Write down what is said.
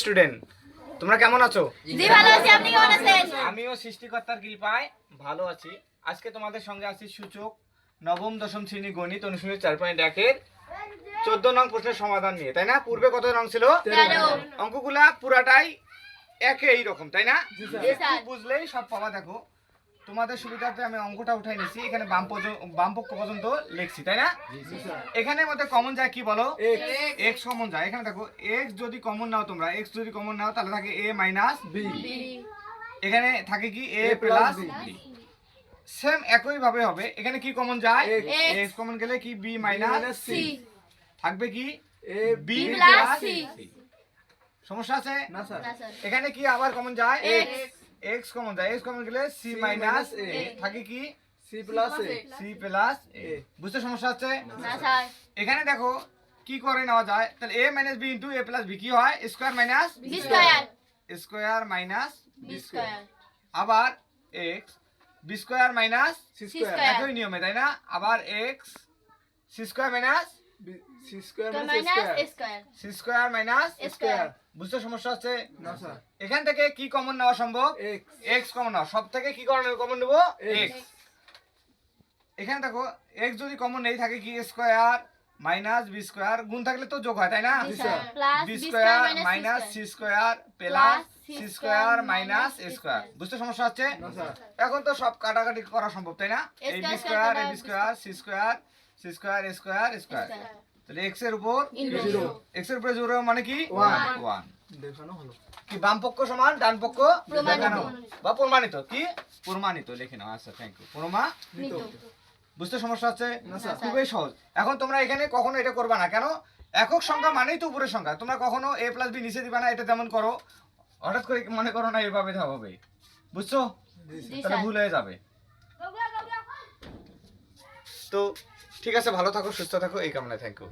Student তোমরা কেমন আছো? জি ভালো আছি। আপনি কেমন আছেন? আমিও সৃষ্টিকর্তার কৃপায় ভালো আছি। আজকে তোমাদের সঙ্গে আছি সূচক নবম দশম শ্রেণি গণিত অনুশীলনী চার পয়েন্ট একের চোদ্দ নং প্রশ্নের সমাধান নিয়ে তাই না? পূর্বে কত নং ছিল। অঙ্কগুলা পুরাটাই একে এই রকম তাই না। বুঝলেই সব পাওয়া দেখো। তোমাদের সুবিধার্থে আমি অঙ্কটা উঠাই নিছি। এখানে বাম বাম পক্ষ পর্যন্ত লিখছি তাই না? এখানে মধ্যে কমন যায় কি বলো? এক্স কমন যায়। এখানে দেখো এক্স যদি কমন নাও তোমরা এক্স যদি কমন নাও তাহলে থাকে এ মাইনাস বি এখানে থাকে কি এ প্লাস বি সেম একই ভাবে হবে। এখানে কি কমন যায়? X। এক্স কমন গেলে কি বি মাইনাস সি থাকবে কি? এ বি প্লাস সি সমস্যা আছে? না স্যার। এখানে কি আবার কমন যায়? X। এক্স কমন যায় এক্স কমন গেলে C C minus A A। থাকে কি? C plus A C plus A A। বুঝতে সমস্যা আছে না স্যার। এখানে দেখো কি করে নেওয়া যায়? তাহলে A minus B into A plus B কি হয়? Square minus B square square minus B square আবার X B square minus C C square. একই নিয়মে তাই না? আবার X C square minus C square minus minus square square C square minus square বুঝতে সমস্যা না স্যার এখান থেকে কি কমন নেওয়া সম্ভব? এক্স এক্স কমন সব থেকে কি কমন নেব? X। এক্স এখানে দেখো এক্স যদি কমন নেই থাকে কি স্কোয়ার মাইনাস বি স্কোয়ার গুণ থাকলে তো যোগ হয় তাই না? B square. Minus C square. Plus C square minus minus square. বুঝতে সমস্যা হচ্ছে? এখন তো সব কাটাকাটি করা সম্ভব তাই না? এই B square A B square C square C square square square. তাহলে এক্সের উপর এক্সের উপরে জিরো মানে কি। ওয়ান দেখানো হলো। কি বাম পক্ষ সমান ডান পক্ষ? প্রমাণিত। দেখানো। বা প্রমাণিত কি? প্রমাণিত লিখে নাও আচ্ছা থ্যাংক ইউ প্রমা নিত বুঝতে সমস্যা হচ্ছে? খুবই সহজ। এখন তোমরা এখানে কখনো এটা করবা না। কেন? একক সংখ্যা মানেই তো উপরের সংখ্যা। তোমরা কখনো এ প্লাস বি নিচে দিবা না এটা তেমন করো। হঠাৎ করে মনে করো না এভাবে হবে। বুঝছ? তাহলে ভুল হয়ে যাবে। তো ঠিক আছে ভালো থাকো সুস্থ থাকো এই কামনায় থ্যাংক ইউ